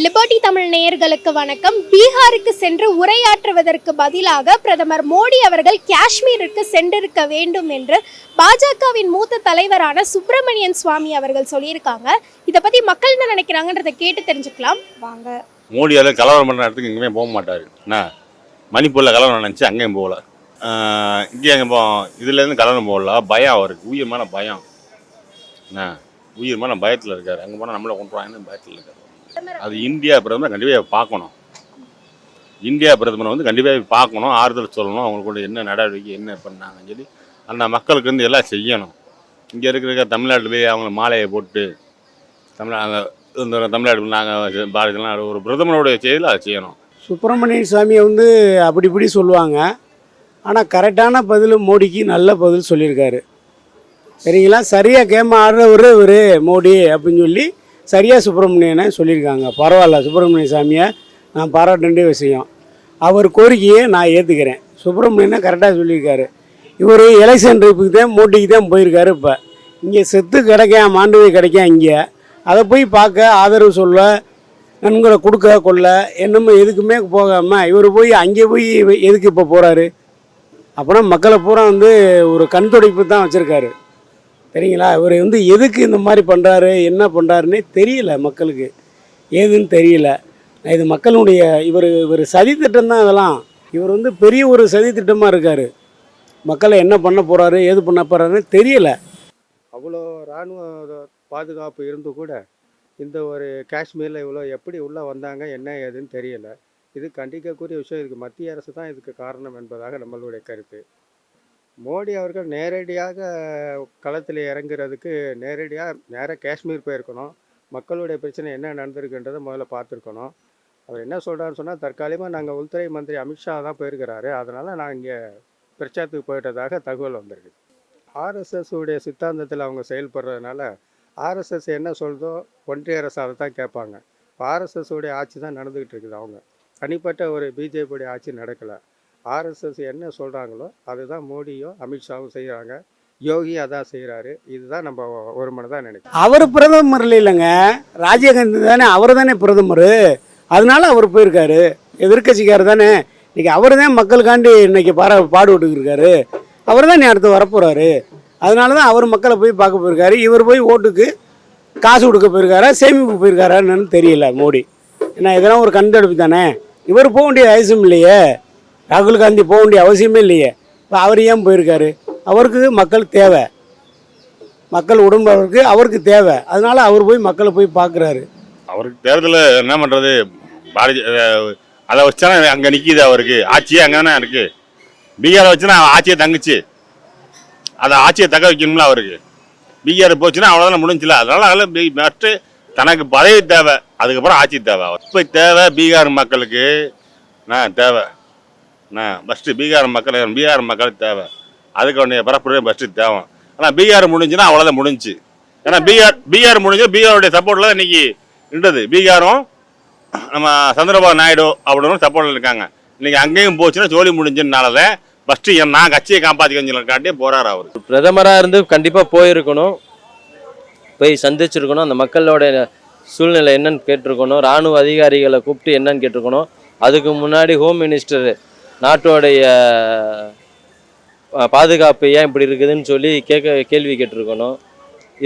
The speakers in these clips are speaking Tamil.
லிபர்டி தமிழ் நேயர்களுக்கு வணக்கம். பீகாருக்கு சென்று உரையாற்றுவதற்கு பதிலாக பிரதமர் மோடி அவர்கள் காஷ்மீருக்கு சென்றிருக்க வேண்டும் என்று பாஜகவின் மூத்த தலைவரான சுப்பிரமணியன் சுவாமி அவர்கள் சொல்லியிருக்காங்க. இதை பத்தி மக்கள் என்ன நினைக்கிறாங்கன்றதை கேட்டு தெரிஞ்சுக்கலாம். வாங்க. மோடியால் கலவரம் பண்ணுற இடத்துக்கு எங்கேயுமே போக மாட்டார். என்ன? மணிப்பூரில் கலவரம் நினச்சி அங்கேயும் போகல. இங்கே அங்கே போ இதுலேருந்து கலவரம் போகல. பயம் அவருக்கு. உயிர்மான பயம். என்ன? உயிர்மான பயத்தில் இருக்கார். அங்கே போனால் நம்மளை கொண்டு வாங்கன்னு பயத்தில் இருக்கார். அது இந்தியா பிரதமர் கண்டிப்பாக பார்க்கணும். இந்தியா பிரதமரை வந்து கண்டிப்பாக பார்க்கணும் ஆறுதல் சொல்லணும் அவங்களுக்கு என்ன நடவடிக்கை என்ன பண்ணாங்கன்னு சொல்லி அந்த மக்களுக்கு வந்து எல்லாம் செய்யணும். இங்கே இருக்கிற தமிழ்நாட்டில் போய் அவங்க மாலையை போட்டு தமிழ் அங்கே இந்த தமிழ்நாடு நாங்கள் பாரதியெல்லாம் ஒரு பிரதமருடைய செய்தியில் அதை செய்யணும். சுப்பிரமணியன் சாமியை வந்து அப்படி இப்படி சொல்லுவாங்க. ஆனால் கரெக்டான பதில் மோடிக்கு நல்ல பதில் சொல்லியிருக்காரு. சரிங்களா? சரியாக கேம ஆடுறவர் இவர் மோடி அப்படின்னு சொல்லி சரியாக சுப்பிரமணியனை சொல்லியிருக்காங்க. பரவாயில்ல சுப்பிரமணிய சாமியை நான் பாராட்ட வேண்டிய விஷயம். அவர் கோரிக்கையை நான் ஏற்றுக்கிறேன் சுப்பிரமணியனை கரெக்டாக சொல்லியிருக்காரு. இவர் எலெக்ஷன் ட்ரிப்புக்கு தான் மூட்டிக்கு தான் போயிருக்காரு இப்போ. இங்கே செத்து கிடைக்கும் மாண்டவி கிடைக்கும் இங்கே. அதை போய் பார்க்க ஆதரவு சொல்ல நன்கொடை கொடுக்க கொள்ள என்னமோ எதுக்குமே போகாமல் இவர் போய் அங்கே போய் எதுக்கு இப்போ போகிறாரு அப்புறம் மக்களை பூரா வந்து ஒரு கண் துடைப்பு தான் வச்சுருக்காரு. சரிங்களா இவர் வந்து எதுக்கு இந்த மாதிரி பண்ணுறாரு என்ன பண்ணுறாருன்னே தெரியல மக்களுக்கு. ஏதுன்னு தெரியல. இது மக்களுடைய இவர் இவர் சதித்திட்டம் தான் இதெல்லாம். இவர் வந்து பெரிய ஒரு சதித்திட்டமாக இருக்கார். மக்களை என்ன பண்ண போகிறாரு ஏது பண்ண போகிறாருன்னு தெரியல. அவ்வளோ இராணுவ பாதுகாப்பு இருந்து கூட இந்த ஒரு காஷ்மீரில் இவ்வளோ எப்படி உள்ளே வந்தாங்க என்ன ஏதுன்னு தெரியல. இது கண்டிக்கக்கூடிய விஷயம் இதுக்கு மத்திய அரசு தான் இதுக்கு காரணம் என்பதாக நம்மளுடைய கருத்து. மோடி அவர்கள் நேரடியாக களத்தில் இறங்குறதுக்கு நேரடியாக நேராக காஷ்மீர் போயிருக்கணும். மக்களுடைய பிரச்சனை என்ன நடந்திருக்குன்றதை முதல்ல பார்த்துருக்கணும். அவர் என்ன சொல்கிறாருன்னு சொன்னால் தற்காலிகமாக நாங்கள் உள்துறை மந்திரி அமித்ஷா தான் போயிருக்கிறாரு. அதனால் நான் இங்கே பிரச்சாரத்துக்கு போயிட்டதாக தகவல் வந்திருக்கு ஆர்எஸ்எஸ் உடைய சித்தாந்தத்தில் அவங்க செயல்படுறதுனால ஆர்எஸ்எஸ் என்ன சொல்கிறதோ ஒன்றிய அரசு அதை தான் கேட்பாங்க. இப்போ ஆர்எஸ்எஸ் உடைய ஆட்சி தான் நடந்துக்கிட்டு இருக்குது அவங்க. தனிப்பட்ட ஒரு பிஜேபியுடைய ஆட்சி நடக்கலை. ஆர்எஸ்எஸ் என்ன சொல்கிறாங்களோ அதுதான் மோடியும் அமித்ஷாவும் செய்கிறாங்க யோகி அதான் செய்கிறாரு இதுதான் நம்ம ஒரு தான் நினைக்கிறோம். அவர் பிரதமர் இல்லைங்க. ராஜீவ்காந்தி தானே அவர் தானே பிரதமர். அதனால அவர் போயிருக்காரு. எதிர்க்கட்சிக்காரர் தானே. இன்னைக்கு அவர் தான் மக்களுக்காண்டி இன்னைக்கு பாட பாடுபட்டுருக்காரு அவர் தான் அடுத்து வரப்போகிறாரு அதனால தான் அவர் மக்களை போய் பார்க்க போயிருக்காரு. இவர் போய் ஓட்டுக்கு காசு கொடுக்க போயிருக்காரா சேமிப்பு போயிருக்காரான்னு தெரியல மோடி. ஏன்னா இதெல்லாம் ஒரு கண்டெடுப்பு தானே. இவர் போக வேண்டிய அவசியம் இல்லையே. ராகுல் காந்தி போக வேண்டிய அவசியமே இல்லையே. இப்போ அவர் ஏன் போயிருக்காரு? அவருக்கு மக்கள் தேவை. மக்கள் உடம்பு அவருக்கு தேவை. அதனால அவர் போய் மக்களை போய் பார்க்குறாரு. அவருக்கு தேர்தலில் என்ன பண்ணுறது பாரதிய அதை வச்சுனா அங்கே நிற்கிது அவருக்கு. ஆட்சியே அங்கே தானே இருக்குது பீகாரை வச்சுனா ஆட்சியை தங்குச்சு. அதை ஆட்சியை தக்க வைக்கணும்ல அவருக்கு. பீகார் போச்சுன்னா அவ்வளோதான் முடிஞ்சில. அதனால அதில் பி தனக்கு பதவி தேவை. அதுக்கப்புறம் ஆட்சி தேவை. இப்போ தேவை பீகார் மக்களுக்கு. நான் தேவை. ஃபஸ்ட்டு பீகார் மக்கள் பீகார் மக்கள் தேவை. அதுக்கு உடனே பரப்புரையும் ஃபஸ்ட்டு தேவை. ஆனால் பீகார் முடிஞ்சுன்னா அவ்வளோதான் முடிஞ்சுச்சு ஏன்னா பீகார் பீகார் முடிஞ்சு பீகாருடைய சப்போர்ட்டில் தான் இன்றைக்கி நின்றது. பீகாரும் நம்ம சந்திரபாபு நாயுடு அப்படின்னு சப்போர்ட்டில் இருக்காங்க. இன்றைக்கி அங்கேயும் போச்சுன்னா ஜோலி முடிஞ்சுனால ஃபஸ்ட்டு என் நான் கட்சியை காப்பாற்றிக்கன்னு காட்டியே அவர். பிரதமராக இருந்து கண்டிப்பாக போயிருக்கணும். போய் சந்திச்சிருக்கணும். அந்த மக்களோட சூழ்நிலை என்னன்னு கேட்டிருக்கணும். இராணுவ அதிகாரிகளை கூப்பிட்டு என்னன்னு கேட்டிருக்கணும். அதுக்கு முன்னாடி ஹோம் மினிஸ்டர் நாட்டோடைய பாதுகாப்பு ஏன் இப்படி இருக்குதுன்னு சொல்லி கேட்க கேள்வி கேட்டிருக்கணும்.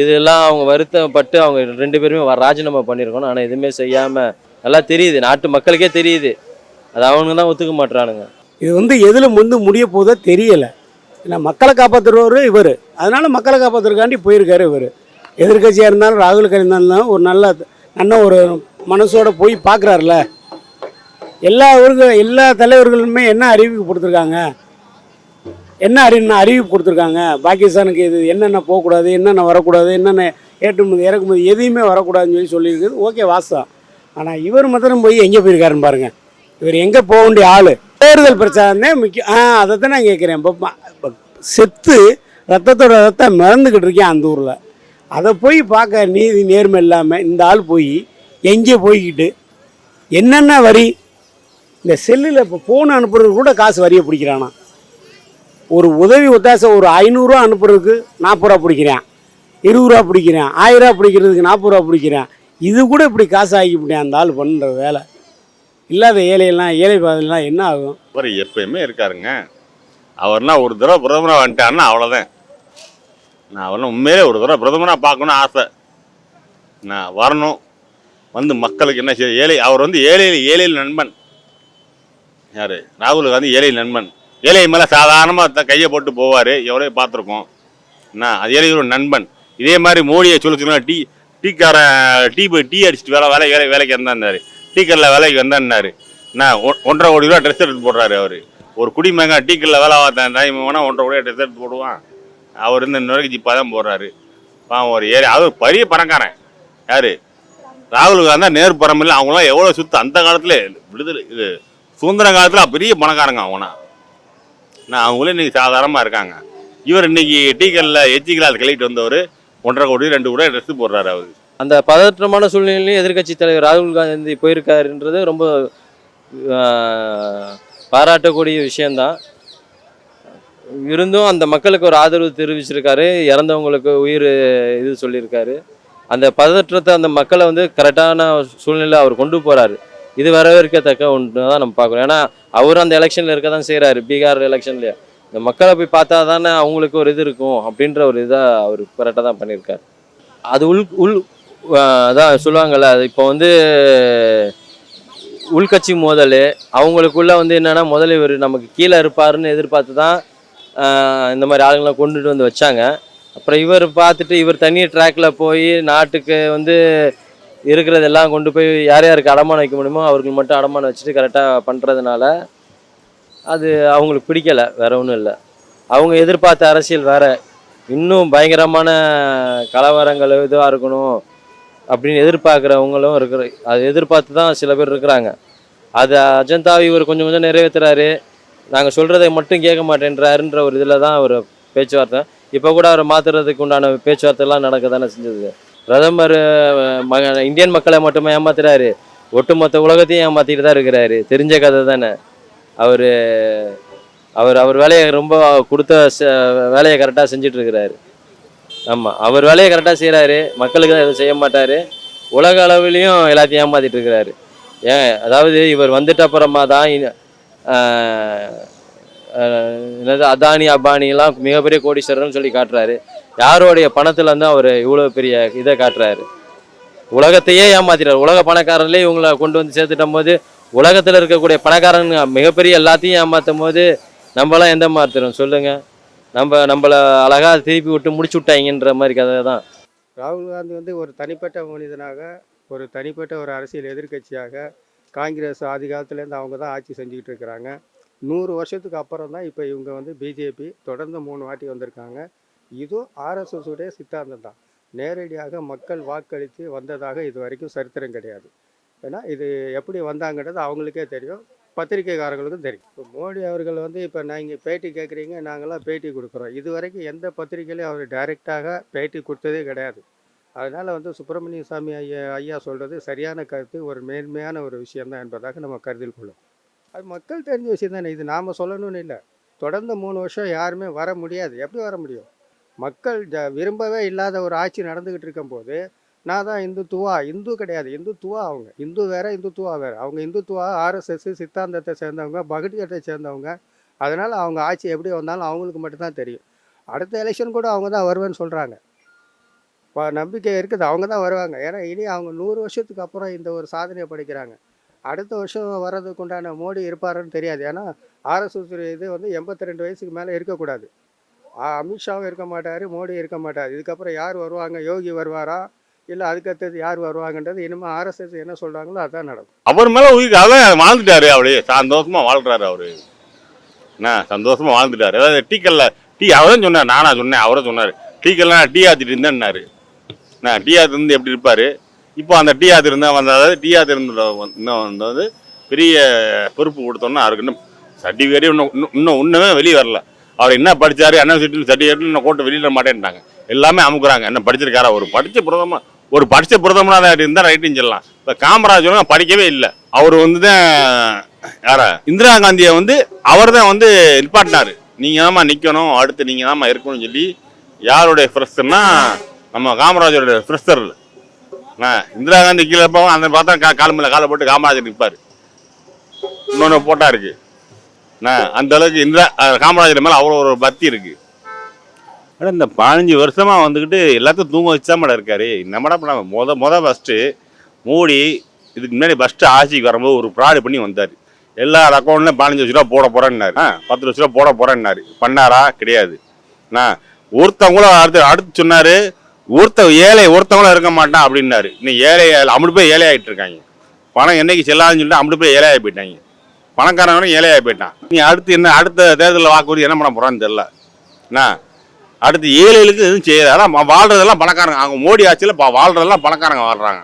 இதெல்லாம் அவங்க வருத்தப்பட்டு அவங்க ரெண்டு பேருமே ராஜினாமா பண்ணியிருக்கணும். ஆனால் எதுவுமே செய்யாமல் நல்லா தெரியுது. நாட்டு மக்களுக்கே தெரியுது. அது அவங்க தான் ஒத்துக்க மாட்டுறானுங்க இது வந்து எதில் முந்து முடிய போதோ தெரியலை. ஏன்னா மக்களை காப்பாற்றுறவர் இவர். அதனால மக்களை காப்பாற்றுறக்காண்டி போயிருக்காரு இவர். எதிர்க்கட்சியாக இருந்தாலும் ராகுல் காந்தி இருந்தாலும் ஒரு நல்ல நல்ல ஒரு மனசோட போய் பார்க்குறாருல. எல்லா ஊருக்கு எல்லா தலைவர்களுமே என்ன அறிவிப்பு கொடுத்துருக்காங்க? என்ன அறி அறிவிப்பு கொடுத்துருக்காங்க? பாகிஸ்தானுக்கு இது என்னென்ன போகக்கூடாது என்னென்ன வரக்கூடாது என்னென்ன ஏற்றுமதி இறக்குமதி எதையுமே வரக்கூடாதுன்னு சொல்லி சொல்லியிருக்குது. ஓகே வாஸ்தான் ஆனால் இவர் மாத்திரம் போய் எங்கே போயிருக்காருன்னு பாருங்கள் இவர் எங்கே போக வேண்டிய ஆள்? தேர்தல் பிரச்சாரம் தான் முக்கியம் ஆ அதை தான் நான் கேட்குறேன். இப்போ இப்போ செத்து ரத்தத்தோட ரத்தம் மறந்துக்கிட்டு இருக்கேன் அந்த ஊரில். அதை போய் பார்க்க நீதி நேர்மை இல்லாமல் இந்த ஆள் போய் எங்கே போய்கிட்டு என்னென்ன வரி இந்த செல்லில் இப்போ ஃபோன் அனுப்புறதுக்கு கூட காசு வரிய பிடிக்கிறானா? ஒரு உதவி ஒத்தாசை ஒரு ஐநூறுரூவா அனுப்புறதுக்கு நாற்பது ரூபா பிடிக்கிறேன். இருபது ரூபா பிடிக்கிறேன். ஆயிரம் ரூபா பிடிக்கிறதுக்கு நாற்பது ரூபா பிடிக்கிறேன். இது கூட இப்படி காசு ஆக்கிவிட்டேன் அந்த ஆள் பண்ணுற வேலை. இல்லாத ஏழையெல்லாம் ஏழை பாதையெல்லாம் என்ன ஆகும்? அவர் எப்பயுமே இருக்காருங்க. அவர்னா ஒரு தடவை பிரதமராக வந்துட்டாருன்னா அவ்வளோதான் நான் அவர்லாம் உண்மையிலே ஒரு தடவை பிரதமராக பார்க்கணும்னு ஆசை. நான் வரணும். வந்து மக்களுக்கு என்ன செய்ய ஏழை அவர் வந்து ஏழையில் ஏழையில் நண்பன். யார்? ராகுல் காந்தி ஏழை நண்பன். ஏழை மேலே சாதாரணமாக கையை போட்டு போவார். எவ்வளோ பார்த்துருக்கோம் என்ன? அது ஏழை ஒரு நண்பன். இதே மாதிரி மோடியை சொல்ல சொன்னா டீ டீக்காரன் டீ போய் டீ அடிச்சுட்டு வேலை வேலை வேலை வேலைக்கு வந்தாருந்தாரு டீ கடையில் வேலைக்கு வந்தாருன்னாரு. நான் ஒன்றரை கோடி ரூபா ட்ரெஸ் எடுத்து போடுறாரு அவர். ஒரு குடிமகன் டீ கடையில் வேலை பார்த்தேன் டைம் வேணால் ஒன்றரை கோடி ட்ரெஸ் எடுத்து போடுவான். அவர் இந்த இன்ன வரைக்கும் ஜிப்பாக தான் போடுறாரு. பாவம் ஒரு ஏரி அவர் பெரிய பணக்காரன். யார்? ராகுல் காந்தி நேரு இல்லை அவங்களாம் எவ்வளோ சுத்து அந்த காலத்தில் விடுதலை இது சுதந்திர காலத்தில் பெரிய பணக்காரங்க அவனா. நான் அவங்களே இன்னைக்கு சாதாரணமாக இருக்காங்க. இவர் இன்னைக்கு டீக்கல்ல கடையில் எச்சிக்கலால் கிளப்பிட்டு வந்தவர் ஒன்றரை கோடி ரெண்டு கோடி ட்ரெஸ் போடுறாரு அவர். அந்த பதற்றமான சூழ்நிலையிலையும் எதிர்க்கட்சி தலைவர் ராகுல் காந்தி போயிருக்காருன்றது ரொம்ப பாராட்டக்கூடிய விஷயந்தான் இருந்தும் அந்த மக்களுக்கு ஒரு ஆதரவு தெரிவிச்சிருக்காரு. இறந்தவங்களுக்கு உயிர் இது சொல்லியிருக்காரு. அந்த பதற்றத்தை அந்த மக்களை வந்து கரெக்டான சூழ்நிலை அவர் கொண்டு போகிறாரு இது வரவேற்கத்தக்க ஒன்று தான் நம்ம பார்க்குறோம் ஏன்னா அவரும் அந்த எலெக்ஷனில் இருக்க தான் செய்கிறாரு பீகார் எலெக்ஷன்லேயே இந்த மக்களை போய் பார்த்தா தானே அவங்களுக்கு ஒரு இது இருக்கும் அப்படின்ற ஒரு இதாக அவர் கரெக்டாக தான் பண்ணியிருக்காரு. அது உள் உள் அதான் சொல்லுவாங்கல்ல அது இப்போ வந்து உள்கட்சி மோதல் அவங்களுக்குள்ள வந்து என்னென்னா முதல்ல இவர் நமக்கு கீழே இருப்பாருன்னு எதிர்பார்த்து தான் இந்த மாதிரி ஆளுங்களை கொண்டுட்டு வந்து வச்சாங்க. அப்புறம் இவர் பார்த்துட்டு இவர் தனி ட்ராக்கில் போய் நாட்டுக்கு வந்து இருக்கிறதெல்லாம் கொண்டு போய் யார் யாருக்கு அடமானம் வைக்க முடியுமோ அவர்கள் மட்டும் அடமானம் வச்சுட்டு கரெக்டாக பண்ணுறதுனால அது அவங்களுக்கு பிடிக்கல வேற ஒன்றும் இல்லை. அவங்க எதிர்பார்த்த அரசியல் வேற. இன்னும் பயங்கரமான கலவரங்கள் இதுவாக இருக்கணும் அப்படின்னு எதிர்பார்க்குறவங்களும் இருக்கிற அது எதிர்பார்த்து தான் சில பேர் இருக்கிறாங்க. அது அஜந்தாவை இவர் கொஞ்சம் கொஞ்சம் நிறைவேற்றுறாரு நாங்கள் சொல்கிறதை மட்டும் கேட்க மாட்டேன்றாருன்ற ஒரு இதில் தான் அவர் பேச்சுவார்த்தை. இப்போ கூட அவரை மாற்றுறதுக்கு உண்டான பேச்சுவார்த்தைலாம் நடக்க தானே செஞ்சது. பிரதமர் மக இந்தியன் மக்களை மட்டுமே ஏமாத்துறாரு. ஒட்டுமொத்த உலகத்தையும் ஏமாத்திட்டு தான் இருக்கிறாரு. தெரிஞ்ச கதை தானே. அவர் அவர் அவர் வேலையை ரொம்ப கொடுத்த வேலையை கரெக்டாக செஞ்சுட்டு இருக்கிறாரு. ஆமாம் அவர் வேலையை கரெக்டாக செய்கிறாரு மக்களுக்கு தான் எதுவும் செய்ய மாட்டார். உலக அளவுலேயும் எல்லாத்தையும் ஏமாத்திட்டு இருக்கிறாரு. ஏன் அதாவது இவர் வந்துட்ட அப்புறமா தான் என்னது அதானி அபானிலாம் மிகப்பெரிய கோடீஸ்வரர்னு சொல்லி காட்டுறாரு. யாருடைய பணத்துல இருந்து அவர் இவ்வளோ பெரிய இதை காட்டுறாரு? உலகத்தையே ஏமாத்திட்டார். உலக பணக்காரர்களே இவங்களை கொண்டு வந்து சேர்த்துட்டும் போது உலகத்தில் இருக்கக்கூடிய பணக்காரங்க மிகப்பெரிய எல்லாத்தையும் ஏமாத்தும் போது நம்மளாம் எந்த மாத்திரம் சொல்லுங்க. நம்ம நம்மளை அழகா திருப்பி விட்டு முடிச்சு விட்டாங்கன்ற மாதிரி கதை தான். ராகுல் காந்தி வந்து ஒரு தனிப்பட்ட மனிதனாக ஒரு தனிப்பட்ட ஒரு அரசியல் எதிர்க்கட்சியாக காங்கிரஸ் ஆதி காலத்துலேருந்து அவங்க தான் ஆட்சி செஞ்சுக்கிட்டு இருக்கிறாங்க. நூறு வருஷத்துக்கு அப்புறம் தான் இப்போ இவங்க வந்து பிஜேபி தொடர்ந்து மூணு வாட்டி வந்திருக்காங்க. இதுவும் ஆர்எஸ்எஸுடைய சித்தாந்தம் தான். நேரடியாக மக்கள் வாக்களித்து வந்ததாக இது வரைக்கும் சரித்திரம் கிடையாது. ஏன்னா இது எப்படி வந்தாங்கன்றது அவங்களுக்கே தெரியும். பத்திரிகைக்காரங்களுக்கும் தெரியும். இப்போ மோடி அவர்கள் வந்து இப்போ நீங்கள் பேட்டி கேட்குறீங்க நாங்களாம் பேட்டி கொடுக்குறோம். இது வரைக்கும் எந்த பத்திரிகையிலையும் அவர் டைரெக்டாக பேட்டி கொடுத்ததே கிடையாது. அதனால் வந்து சுப்பிரமணிய சாமி ஐயா ஐயா சொல்கிறது சரியான கருத்து ஒரு மேன்மையான ஒரு விஷயம்தான் என்பதாக நம்ம கருத்தில் கொள்ளும். அது மக்கள் தெரிஞ்ச விஷயம் தானே. இது நாம் சொல்லணும்னு இல்லை. தொடர்ந்து மூணு வருஷம் யாருமே வர முடியாது. எப்படி வர முடியும்? மக்கள் ஜ விரும்பவே இல்லாத ஒரு ஆட்சி நடந்துக்கிட்டு இருக்கும்போது நான் தான் இந்துத்துவா இந்து கிடையாது. இந்துத்துவா அவங்க. இந்து வேற இந்துத்துவா வேற. அவங்க இந்துத்துவா ஆர்எஸ்எஸ் சித்தாந்தத்தை சேர்ந்தவங்க பகட்கட்டை சேர்ந்தவங்க. அதனால் அவங்க ஆட்சி எப்படி வந்தாலும் அவங்களுக்கு மட்டும்தான் தெரியும். அடுத்த எலெக்ஷன் கூட அவங்க தான் வருவேன்னு சொல்கிறாங்க இப்போ நம்பிக்கை இருக்குது. அவங்க தான் வருவாங்க. ஏன்னா இனி அவங்க நூறு வருஷத்துக்கு அப்புறம் இந்த ஒரு சாதனையை படிக்கிறாங்க. அடுத்த வருஷம் வர்றதுக்கு உண்டான மோடி இருப்பாருன்னு தெரியாது. ஏன்னா ஆர்எஸ்எஸ் இது வந்து எண்பத்தி ரெண்டு வயசுக்கு மேலே இருக்கக்கூடாது. அமித்ஷாவும் இருக்க மாட்டார் மோடி இருக்க மாட்டார். இதுக்கப்புறம் யார் வருவாங்க? யோகி வருவாரா? இல்லை அதுக்கடுத்தது யார் வருவாங்கன்றது இனிமேல் ஆர்எஸ்எஸ் என்ன சொல்கிறாங்களோ அதான் நடக்கும். அவர் மேலே உயிர் அதான் வாழ்ந்துட்டாரு அவரு. சந்தோஷமாக வாழ்கிறாரு அவரு. என்ன? சந்தோஷமாக வாழ்ந்துட்டாரு. அதாவது டீக்கல்ல டீ அவரும் சொன்னார் நானா சொன்னேன் அவரும் சொன்னார். டீக்கெல்லாம் டீ ஆத்திட்டு இருந்தேன்னாரு. நான் டீ ஆத்திருந்து எப்படி இருப்பார்? இப்போ அந்த டீ ஆத்திருந்தா வந்தால் வந்த அதாவது டீ ஆத்து இன்னும் வந்தது பெரிய பொறுப்பு கொடுத்தோம்னா அவருக்கு இன்னும் சர்டிஃபிகேட்டே இன்னும் இன்னும் இன்னும் ஒன்றுமே வெளியே வரல. அவர் என்ன படித்தார் என்ன சர்டிஃபிகேட் சர்டிஃபிகேட்னு கோட்டை வெளியில் மாட்டேன்ட்டாங்க. எல்லாமே அமுக்குறாங்க. என்ன படிச்சிருக்காரா? ஒரு படித்த பிரதமர் ஒரு படித்த பிரதமராக இருந்தால் ரைட்டுன்னு சொல்லலாம். இப்போ காமராஜரும் படிக்கவே இல்லை. அவர் வந்து தான் யாரா? இந்திரா காந்தியை வந்து அவர் தான் வந்து நிப்பாட்டினார். நீங்கள் தாம்மா நிற்கணும் அடுத்து நீங்கள் தாம்மா இருக்கணும்னு சொல்லி யாருடைய ஃப்ரெஷர்னா நம்ம காமராஜருடைய ஃப்ரெஷர் ஆ இந்திரா காந்தி கீழே போவோம் அந்த பார்த்தா கா கால் காலை போட்டு காமராஜர் நிற்பார் இன்னொன்று போட்டா இருக்குது அந்த அளவுக்கு இந்த காமராஜர் மேலே அவ்வளோ ஒரு பக்தி இருக்கு. ஆனால் இந்த பதினஞ்சு வருஷமாக வந்துக்கிட்டு எல்லாத்தையும் தூங்க வச்சா மேடம் இருக்காரு. நம்மடா பண்ண மொதல் மொதல் ஃபஸ்ட்டு மோடி இதுக்கு முன்னாடி ஃபஸ்ட்டு ஆட்சிக்கு வரும்போது ஒரு ஃப்ராடு பண்ணி வந்தார். எல்லார் அக்கௌண்ட்லையும் பதினஞ்சு லட்ச ரூபா போட போகிறேன்னாரு ஆ பத்து லட்ச ரூபா போட போகிறேன்னாரு பண்ணாரா? கிடையாது. நான் ஒருத்தவங்களும் அடுத்து அடுத்து சொன்னார் ஒருத்த ஏழை ஒருத்தவங்களும் இருக்க மாட்டான் அப்படின்னாரு. இன்னும் ஏழை அம்பது போய் ஏழை ஆகிட்டு இருக்காங்க. பணம் என்னைக்கு செல்லாதுன்னு சொல்லிட்டு அம்பது போய் ஏழையாகி போயிட்டாங்க. பணக்காரனும் ஏழையாக போயிட்டான். நீ அடுத்து என்ன அடுத்த தேர்தலில் வாக்குறுதி என்ன பண்ண போகிறான்னு தெரில என்ன? அடுத்து ஏழைகளுக்கு எதுவும் செய்யல. ஆனால் வாழ்றதெல்லாம் பணக்காரங்க அவங்க மோடி ஆட்சியில் பா- வாழ்றதெல்லாம் பணக்காரங்க வாழ்றாங்க.